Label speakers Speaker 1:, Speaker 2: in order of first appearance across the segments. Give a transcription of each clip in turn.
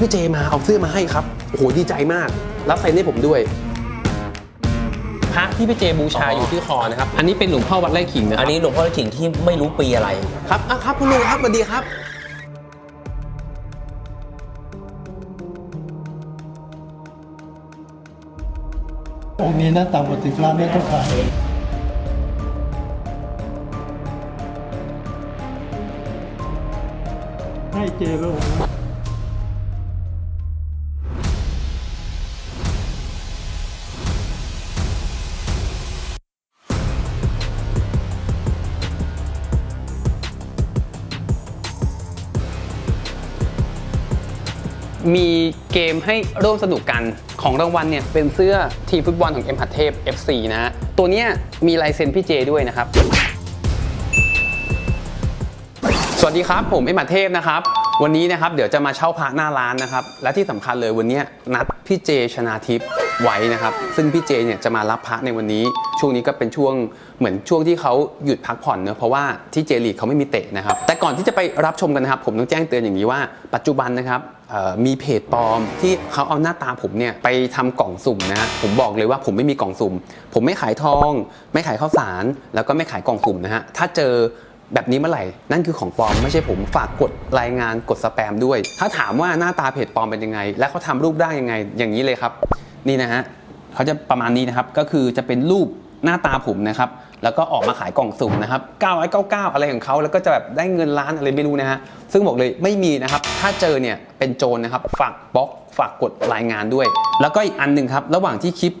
Speaker 1: พี่เจมาเอาเสื้อมาให้ครับโอ้โหดีใจมากแล้วเซ็นให้ผมด้วย พระที่พี่เจบูชา
Speaker 2: อ๋อ
Speaker 1: อ
Speaker 2: อยู่
Speaker 1: ที่คอนะครับ อันนี้เป็นหลวงพ่อวัดไร่ขิงนะค
Speaker 2: อั
Speaker 1: รั
Speaker 2: นนี้หลวงพ่อขิงที่ไม่รู้ปีอะไร
Speaker 1: ครับอะครับคุณลุงครับสวัสดีครับ
Speaker 3: องค์นี้นะต่ำกว่าสิบล้านไม่ต้องขายให้เจโลนะ
Speaker 1: มีเกมให้ร่วมสนุกกันของรางวัลเนี่ยเป็นเสื้อทีมฟุตบอลของเอ็มหัดเทพ FC นะฮะตัวเนี้ยมีลายเซ็นพี่เจด้วยนะครับ สวัสดีครับผมเอ็มหัดเทพนะครับ วันนี้นะครับเดี๋ยวจะมาเช่าพระหน้าร้านนะครับ และที่สำคัญเลยวันเนี้ยนัดพี่เจชนาทิพย์ ไว้นะครับ ซึ่งพี่เจเนี่ยจะมารับพระในวันนี้ ช่วงนี้ก็เป็นช่วงเหมือนช่วงที่เขาหยุดพักผ่อนเนอะเพราะว่าที่เจลีกเขาไม่มีเตะนะครับ แต่ก่อนที่จะไปรับชมกันนะครับ ผมต้องแจ้งเตือนอย่างนี้ว่า ปัจจุบันนะครับมีเพจปลอมที่เขาเอาหน้าตาผมเนี่ยไปทำกล่องสุ่มนะ ผมบอกเลยว่าผมไม่มีกล่องสุ่ม ผมไม่ขายทอง ไม่ขายข้าวสาร แล้วก็ไม่ขายกล่องสุ่มนะฮะ ถ้าเจอแบบนี้เมื่อไหร่ นั่นคือของปลอมไม่ใช่ผมฝากกดรายงานกดสแปมด้วย ถ้าถามว่าหน้าตาเพจปลอมเป็นยังไง และเขาทำรูปได้ยังไง อย่างนี้เลยครับ นี่นะฮะเขาจะประมาณนี้นะครับ ก็คือจะเป็นรูปหน้าตาผมนะครับ แล้วก็ออกมาขายกล่องสุ่มนะครับ999 อะไรของเขาแล้วก็จะแบบได้เงินล้านอะไรไม่รู้นะฮะ ซึ่งบอกเลยไม่มีนะครับ ถ้าเจอเนี่ยเป็นโจรนะครับ ฝากบล็อก ฝากกดรายงานด้วย แล้วก็อีกอันหนึ่งครับ ระหว่างที่คลิป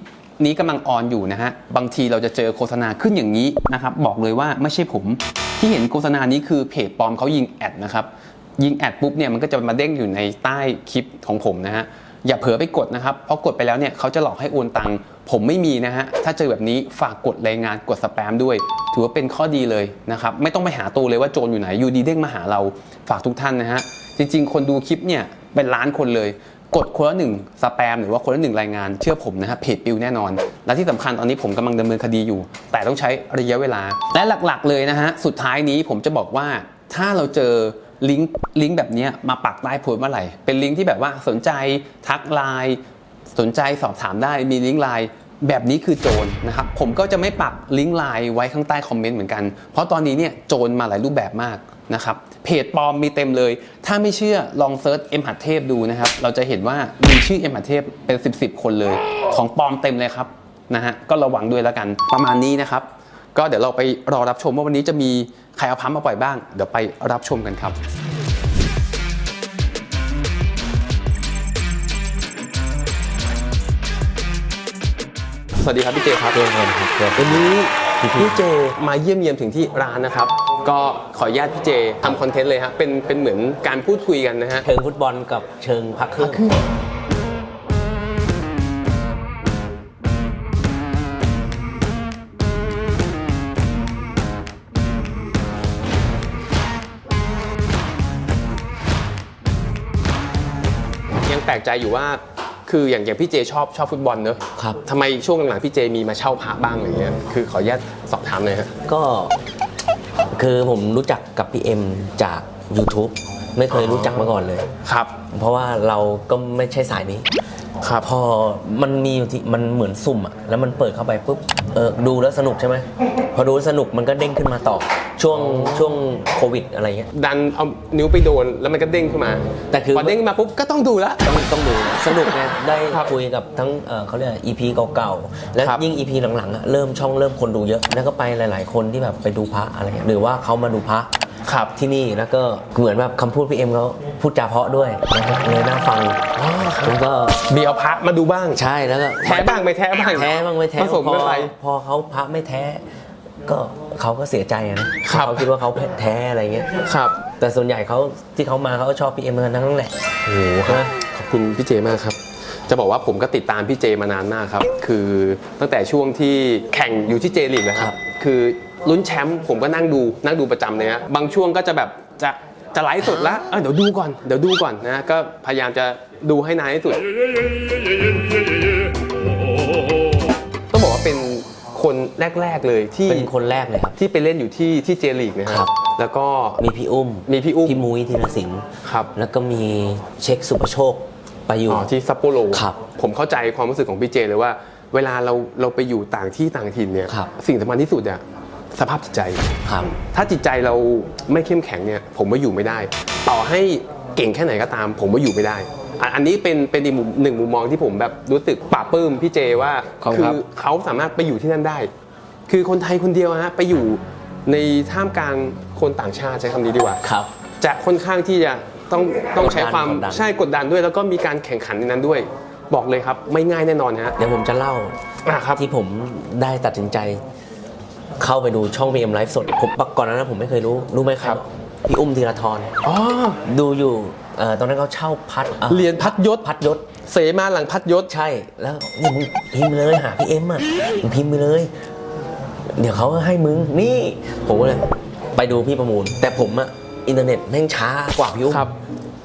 Speaker 1: นี้กำลังออนอยู่นะฮะ บางทีเราจะเจอโฆษณาขึ้นอย่างนี้นะครับ บอกเลยว่าไม่ใช่ผม ที่เห็นโฆษณานี้คือเพจปลอมเขายิงแอดนะครับ ยิงแอดปุ๊บเนี่ยมันก็จะมาเด้งอยู่ในใต้คลิปของผมนะฮะ อย่าเผลอไปกดนะครับ เพราะกดไปแล้วเนี่ยเขาจะหลอกให้โอนตังค์ผมไม่มีนะฮะ ถ้าเจอแบบนี้ฝากกดรายงานกดสแปมด้วย ถือว่าเป็นข้อดีเลยนะครับ ไม่ต้องไปหาตัวเลยว่าโจรอยู่ไหนอยู่ดีเด้งมาหาเราฝากทุกท่านนะฮะ จริง ๆ คนดูคลิปเนี่ยเป็นล้านคนเลยกดคนละหนึ่งสแปมหรือว่าคนละหนึ่งรายงานเชื่อผมนะครับเพจปิวแน่นอน และที่สำคัญตอนนี้ผมกำลังดำเนินคดีอยู่ แต่ต้องใช้ระยะเวลา และหลักๆเลยนะฮะสุดท้ายนี้ผมจะบอกว่าถ้าเราเจอ ลิงก์ลิงก์แบบนี้มาปักใต้โพสต์เมื่อไหร่ เป็นลิงก์ที่แบบว่าสนใจทักไลน์สนใจสอบถามได้มีลิงก์ไลน์แบบนี้คือโจรนะครับ ผมก็จะไม่ปักลิงก์ไลน์ไว้ข้างใต้คอมเมนต์เหมือนกัน เพราะตอนนี้เนี่ยโจรมาหลายรูปแบบมากนะครับ เพจปลอมมีเต็มเลย ถ้าไม่เชื่อลองเซิร์ชเอ็มหัดเทพดูนะครับ เราจะเห็นว่ามีชื่อเอ็มหัดเทพเป็น 10บสคนเลย ของปลอมเต็มเลยครับนะฮะ ก็ระวังด้วยแล้วกัน ประมาณนี้นะครับ ก็เดี๋ยวเราไปรอรับชมว่าวันนี้จะมีใครเอาพัมมาปล่อยบ้าง เดี๋ยวไปรับชมกันครับสวัสดีครับพี่เจครับ
Speaker 2: เจอกันครับ
Speaker 1: วันนี้พี่เจมาเยี่ยมเยียมถึงที่ร้านนะครับ ก็ขออนุญาตพี่เจทำคอนเทนต์เลยฮะเป็นเป็นเหมือนการพูดคุยกันนะฮะ
Speaker 2: เชิงฟุตบอลกับเชิงพักครึ่ง
Speaker 1: ยัง ปลกใจอยู่ว่า คืออย่างอย่างพี่เจชอบชอบฟุตบอลเนอะ
Speaker 2: ครับ
Speaker 1: ทำไมช่วงหลังๆพี่เจมีมาเช่าพระบ้างอะไรเงี้ย คือขออนุญาตสอบถามเลยฮะ
Speaker 2: ก็คือผมรู้จักกับพี่เอ็มจาก YouTube ไม่เคยรู้จักมาก่อนเลย
Speaker 1: ครับ
Speaker 2: เพราะว่าเราก็ไม่ใช่สายนี้
Speaker 1: ครับ
Speaker 2: พอมันมีอยู่ที่มันเหมือนสุ่มอะแล้วมันเปิดเข้าไปปุ๊บเออดูแล้วสนุกใช่ไหมพอดูแล้วสนุกมันก็เด้งขึ้นมาต่อ ช่วงช่วงโควิดอะไรเงี้ย
Speaker 1: ดันเอานิ้วไปโดนแล้วมันก็เด้งขึ้นมา
Speaker 2: แต่คือ
Speaker 1: พอเด้งขึ้นมาปุ๊บก็ต้องดูแล้ว
Speaker 2: ต้องต้องดูสนุกไงได้
Speaker 1: ครับ
Speaker 2: คุยกับทั้งเอ่อเขาเรียกอะไร EP เก่าๆ และ
Speaker 1: ครับ
Speaker 2: ยิ่ง EP หลังๆอะเริ่มช่องเริ่มคนดูเยอะ แล้วก็ไปหลาย ๆ คนที่แบบไปดูพระอะไรเงี้ยหรือว่าเขามาดูพระ
Speaker 1: ครับ
Speaker 2: ที่นี่แล้วก็เหมือนแบบคำพูดพี่เอ็มเขาพูดจาเพราะด้วยนะครับเลยน่าฟังผมก็
Speaker 1: มีเอาพระมาดูบ้าง
Speaker 2: ใช่แล้วก็
Speaker 1: แท้บ้างไม่แท้บ้าง
Speaker 2: แท้บ้างไม่แท้
Speaker 1: ผสม
Speaker 2: พอ
Speaker 1: กันไป
Speaker 2: พอเขาพระไม่แท้ ก็เขาก็เสียใจอะนะครับเขาคิดว่าเขาแท้อะไรเงี้ย
Speaker 1: ครับ
Speaker 2: แต่ส่วนใหญ่เขาที่เขามาเขาก็ชอบพี่เอ็มกันทั้งนั้นแหละ
Speaker 1: โอ้โหครับขอบคุณพี่เจมากครับ จะบอกว่าผมก็ติดตามพี่เจมานานมากครับ คือตั้งแต่ช่วงที่แข่งอยู่ที่เจลีกนะค
Speaker 2: ครั
Speaker 1: รับ
Speaker 2: บ
Speaker 1: คือลุ้นแชมป์ผมก็นั่งดูนั่งดูประจำเลยฮะบางช่วงก็จะแบบจะจะไลฟ์สดแล้วเอ้ยเดี๋ยวดูก่อน เดี๋ยวดูก่อนนะ ก็พยายามจะดูให้นานที่สุด คนแรก ๆเลยที่
Speaker 2: เป็นคนแรกเลยครับ
Speaker 1: ที่ไปเล่นอยู่ที่ที่เจลีกนะค
Speaker 2: ครั
Speaker 1: รับ
Speaker 2: บ
Speaker 1: แล้วก็
Speaker 2: มีพี่อุ้ม
Speaker 1: มีพี่อุ้ม
Speaker 2: พี่มุ้ยธีรศิลป์
Speaker 1: ครับ
Speaker 2: แล้วก็มีเช็คสุประโชคไปอยู่
Speaker 1: อ๋อที่ซัปโปโร
Speaker 2: ครับ
Speaker 1: ผมเข้าใจความรู้สึกของพี่เจเลยว่า เวลาเราเราไปอยู่ต่างที่ต่างถิ่นเนี่ย
Speaker 2: ครับ
Speaker 1: สิ่งสำคัญที่สุดเนี่ยสภาพจิตใจ
Speaker 2: ครับ
Speaker 1: ถ้าจิตใจเราไม่เข้มแข็งเนี่ยผมว่าอยู่ไม่ได้ ต่อให้เก่งแค่ไหนก็ตาม ผมว่าอยู่ไม่ได้ อะอันนี้เป็นเป็นอีกมุมหนึ่งมุมมองที่ผมแบบรู้สึกปลาบปลื้มพี่เจว่า
Speaker 2: ขอบคุณครับ
Speaker 1: เขาสามารถไปอยู่ที่นั่นได้ คือคนไทยคนเดียวฮะไปอยู่ในท่ามกลางคนต่างชาติใช้คำนี้ดีกว่า
Speaker 2: ครับ
Speaker 1: จะค่อนข้างที่จะต้องต้องใช้ความ
Speaker 2: กดดัน
Speaker 1: ใช่กดดันด้วย แล้วก็มีการแข่งขันในนั้นด้วย บอกเลยครับไม่ง่ายแน่นอนฮะ
Speaker 2: เดี๋ยวผมจะเล่า
Speaker 1: อะครับ
Speaker 2: ที่ผมได้ตัดสินใจ เข้าไปดูช่อง PM ไลฟ์สดผมก่อนหนานั้นผมไม่เคยรู้ รู้ไหมครับ พี่อุ้มธีรทร
Speaker 1: อ๋อ
Speaker 2: ดูอยู่ เอ่อตอนนั้นเขาเช่าพัดอะ
Speaker 1: เรียนพัดยศ
Speaker 2: พัดยศ
Speaker 1: เสมาหลังพัดยศ
Speaker 2: ใช่ แล้วเนี่ยมึงพิมพ์เลยหาพี่เอ็มอะมึงพิมพ์ไปเลย เดี๋ยวเขาก็ให้มึง นี่ ผมก็เลยไปดูพี่ประมูล แต่ผมอะอินเทอร์เน็ตแม่งช้ากว่าพี่อุ้ม
Speaker 1: ครับ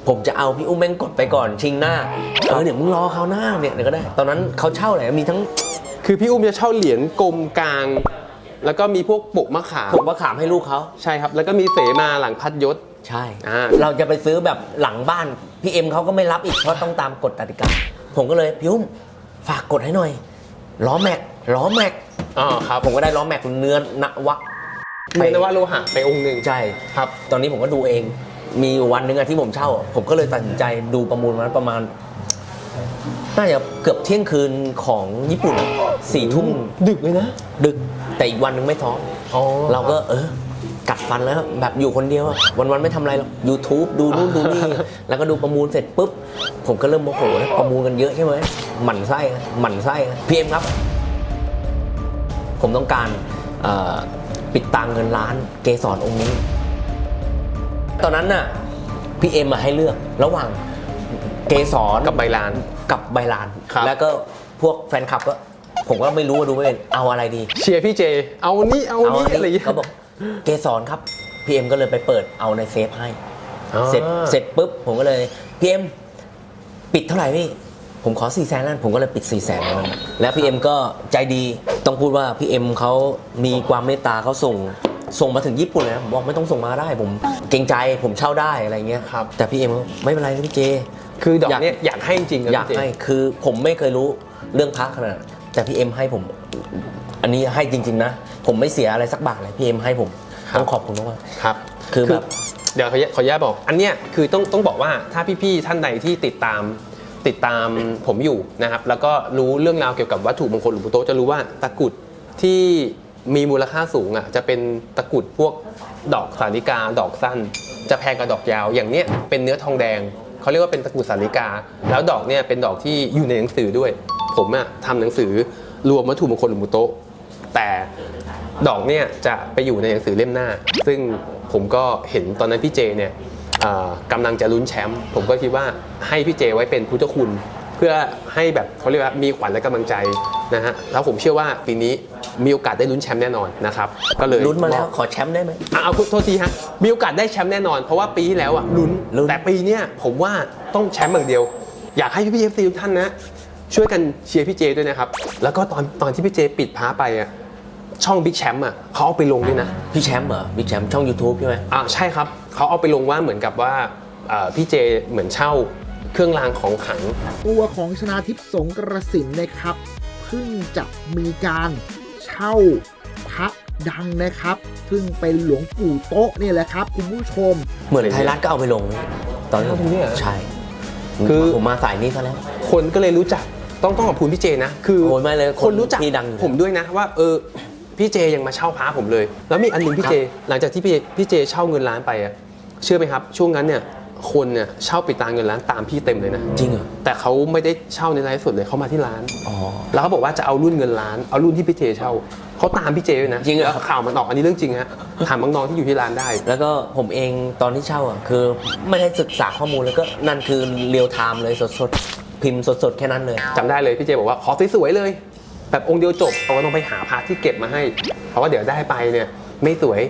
Speaker 2: ผมจะเอาพี่อุ้มแม่งกดไปก่อนชิงหน้า เออเดี๋ยวมึงรอเขาวหน้าเนี่ยเดี๋ยวก็ได้ ตอนนั้นเขาเช่าอะไรมีทั้ง
Speaker 1: คือพี่อุ้มจะเช่าเหรียญกลมกลาง แล้วก็มีพวกปกมะขาม
Speaker 2: ผมว่าขามให้ลูกเขา
Speaker 1: ใช่ครับ แล้วก็มีเสมาหลังพัดยศ
Speaker 2: ใช่
Speaker 1: อ่า
Speaker 2: เราจะไปซื้อแบบหลังบ้าน พี่เอ็มเขาก็ไม่รับอีกเพราะต้องตามกฎกติกา ผมก็เลยพี่อุ้มฝากกดให้หน่อย ล้อแม็ก ล้อแม็ก
Speaker 1: อ๋อครับ
Speaker 2: ผมก็ได้ล้อแม็กเนื้อนวะ
Speaker 1: เนวะโลหะไปองค์หนึ่ง
Speaker 2: ใช่
Speaker 1: ครับ
Speaker 2: ตอนนี้ผมก็ดูเอง มีอยู่วันหนึงอะที่ผมเช่าอะผมก็เลยตัดสินใจดูประมูลมันประมาณ น่าจะเกือบเที่ยงคืนของญี่ปุ่นสี่ทุ่ม
Speaker 1: ดึกเลยนะ
Speaker 2: ดึก แต่อีกวันหนึงไม่ท้อง
Speaker 1: อ๋อ
Speaker 2: เราก็เออ กัดฟันแล้วแบบอยู่คนเดียวอะวันๆไม่ทำอะไรหรอก YouTube ดูนู่นดูนี่ แล้วก็ดูประมูลเสร็จปุ๊บ ผมก็เริ่มโมโหแล้วประมูลกันเยอะใช่ไหมหมั่นไส้นะหมั่นไส้นะพีเอ็มครับ ผมต้องการเอ่อปิดตางเงินล้านเกสรองค์นี้ ตอนนั้นน่ะพี่เอ็มมาให้เลือกระหว่างเกสร
Speaker 1: กับใบลาน
Speaker 2: กับใบลาน
Speaker 1: ครับ
Speaker 2: แล้วก็พวกแฟนคลับก็ ผมก็ไม่รู้ว่าดูไม่เป็นเอาอะไรดี
Speaker 1: เชียร์พี่เจ เอานี่เอานี่อะไรอย่างเงี้ย
Speaker 2: เขาบอก เกสรครับพี่เอ็มก็เลยไปเปิดเอาในเซฟให้
Speaker 1: อ๋อ
Speaker 2: เสร็จเสร็จปุ๊บผมก็เลยพี่เอ็มปิดเท่าไหร่พี่ ผมขอ4ี่แสนแล้วผมก็เลยปิด4ี่แสนนั้นแล้วพี่เอ็มก็ใจดีต้องพูดว่าพี่เอ็มเขามีความเมตตาเขาส่งส่งมาถึงญี่ปุ่นเลยนะผมบอกไม่ต้องส่งมาได้ผมเกรงใจผมเช่าได้อะไรเงี้ย
Speaker 1: ครับ
Speaker 2: แต่พี่เอ็มก็ไม่เป็นไรนะพี่เจ
Speaker 1: คือดอก
Speaker 2: อยาก
Speaker 1: เนี้ยอยากให้จริงๆนะ
Speaker 2: อยาก
Speaker 1: พี่เจ
Speaker 2: ให้คือผมไม่เคยรู้เรื่องพระขนาดนั้นแต่พี่เอ็มให้ผม อันนี้ให้จริง ๆ นะ ผมไม่เสียอะไรสักบาทเลยพี่เอ็มให้ผม
Speaker 1: ครับ
Speaker 2: ต้องขอบคุณมาก
Speaker 1: ครับ
Speaker 2: คือแบบ
Speaker 1: เดี๋ยวขออนุญาตขออนุญาตบอก อันเนี้ยคือต้องต้องบอกว่าถ้าพี่ๆท่านใดที่ติดตามติดตามผมอยู่นะครับ แล้วก็รู้เรื่องราวเกี่ยวกับวัตถุมงคลหลวงปู่โตะจะรู้ว่าตะกรุดที่มีมูลค่าสูงอะจะเป็นตะกรุดพวกดอกสาลิกา ดอกสั้น จะแพงกว่าดอกยาว อย่างเนี้ยเป็นเนื้อทองแดงเขาเรียกว่าเป็นตะกรุดสาลิกา แล้วดอกเนี่ยเป็นดอกที่อยู่ในหนังสือด้วย ผมอะทำหนังสือรวมวัตถุมงคลหลวงปู่โตะแต่ ดอกเนี่ยจะไปอยู่ในหนังสือเล่มหน้า ซึ่งผมก็เห็นตอนนั้นพี่เจเนี่ยเอ่อกำลังจะลุ้นแชมป์ผมก็คิดว่าให้พี่เจไว้เป็นพุทธคุณ เพื่อให้แบบเขาเรียกว่ามีขวัญและกำลังใจนะฮะแล้วผมเชื่อว่าปีนี้มีโอกาสได้ลุ้นแชมป์แน่นอนนะครับก็เลย
Speaker 2: ลุ้นมาแล้วขอแชมป์ได้ไหม
Speaker 1: อะเอาโทษทีฮะมีโอกาสได้แชมป์แน่นอน เพราะว่าปีที่แล้วอะลุ้น
Speaker 2: ลุ้น
Speaker 1: แต่ปีเนี้ยผมว่าต้องแชมป์อย่างเดียว อยากให้พี่เอฟซีทุกท่านนะช่วยกันเชียร์พี่เจด้วยนะครับแล้วก็ตอนตอนที่พี่เจปิดพ้าไปอะ ช่องบิ๊กแชมป์อะเขาเอาไปลงด้วยนะ
Speaker 2: พี่แชมป์เหรอพี่แชมป์ช่อง YouTube ใช่ไหม
Speaker 1: อ่าใช่ครับเขาเอาไปลงว่าเหมือนกับว่าเอ่อพี่เจเหมือนเช่าเครื่องรางของขลัง
Speaker 4: ตัวของชนาทิพย์สงกระสินนะครับ เพิ่งจะมีการเช่าพระดังนะครับ ซึ่งเป็นหลวงปู่โต๊ะนี่แหละครับคุณผู้ชม
Speaker 2: เหมือนไทยรัฐก็เอาไปลงนี่ตอนนี้
Speaker 1: เอาตรงนี้เหรอ
Speaker 2: ใช่
Speaker 1: คือ
Speaker 2: ผมมาสายนี้ซะแล้ว
Speaker 1: คนก็เลยรู้จักต้องต้องขอบคุณพี่เจนะ คือ
Speaker 2: โอ้ยไม่เลย
Speaker 1: คนรู้จัก
Speaker 2: ที่ดังอยู่
Speaker 1: ผมด้วยนะว่าเออ พี่เจยังมาเช่าพระผมเลย แล้วมีอันหนึงพี่เจ หลังจากที่พี่พี่เจเช่าเงินล้านไปอะเชื่อไหมครับ ช่วงนั้นเนี่ยคนเนี่ยเช่าปิดตาเงินล้านตามพี่เต็มเลยนะ
Speaker 2: จริงเหรอ
Speaker 1: แต่เขาไม่ได้เช่าในไลฟ์สดเลยเขามาที่ร้าน
Speaker 2: อ๋อ
Speaker 1: แล้วเขาบอกว่าจะเอารุ่นเงินล้าน เอารุ่นที่พี่เจเช่า เขาตามพี่เจด้วยนะ
Speaker 2: จริงเหรอ
Speaker 1: แล้วข่าวมันออกอันนี้เรื่องจริงฮะ ถามน้องๆที่อยู่ที่ร้านได้
Speaker 2: แล้วก็ผมเองตอนที่เช่าอะคือไม่ได้ศึกษาข้อมูลแล้วก็นั่นคือเรียลไทม์เลยสดๆ พิมพ์สดๆ แค่นั้นเลย
Speaker 1: จำได้เลยพี่เจบอกว่าขอสวยๆเลย แบบองค์เดียวจบเราก็ต้องไปหาพระที่เก็บมาให้ เพราะว่าเดี๋ยวได้ไปเนี่ยไม่สวย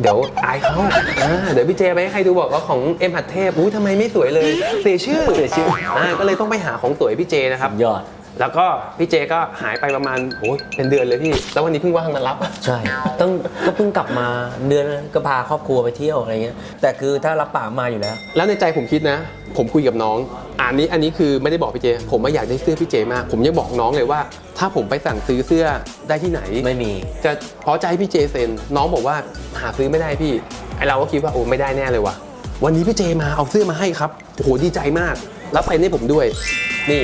Speaker 1: เดี๋ยวอายเขาอ่าเดี๋ยวพี่เจไปให้ใครดูบอกว่าของเอ็มหัดเทพอุ้ยทำไมไม่สวยเลย เสียชื่อ
Speaker 2: เสียชื่อ
Speaker 1: อ่าก็เลยต้องไปหาของสวยพี่เจนะครับ
Speaker 2: ยอด
Speaker 1: แล้วก็พี่เจก็หายไปประมาณโอ้ยเป็นเดือนเลยพี่ แล้ววันนี้เพิ่งว่างมารับ
Speaker 2: ใช่ต้องก็เพิ่งกลับมาเดือนนั้นก็พาครอบครัวไปเที่ยวอะไรเงี้ยแต่คือถ้ารับปากมาอยู่แล้ว
Speaker 1: แล้วในใจผมคิดนะ ผมคุยกับน้อง อันนี้อันนี้คือไม่ได้บอกพี่เจ ผมไม่อยากได้เสื้อพี่เจมาก ผมยังบอกน้องเลยว่า ถ้าผมไปสั่งซื้อเสื้อได้ที่ไหน
Speaker 2: ไม่มี
Speaker 1: จะพอใจให้พี่เจเซ็นน้องบอกว่าหาซื้อไม่ได้พี่ไอเราก็คิดว่าโอ้ไม่ได้แน่เลยว่ะวันนี้พี่เจมาเอาเสื้อมาให้ครับโอ้โหดีใจมาก แล้วเซ็นให้ผมด้วย นี่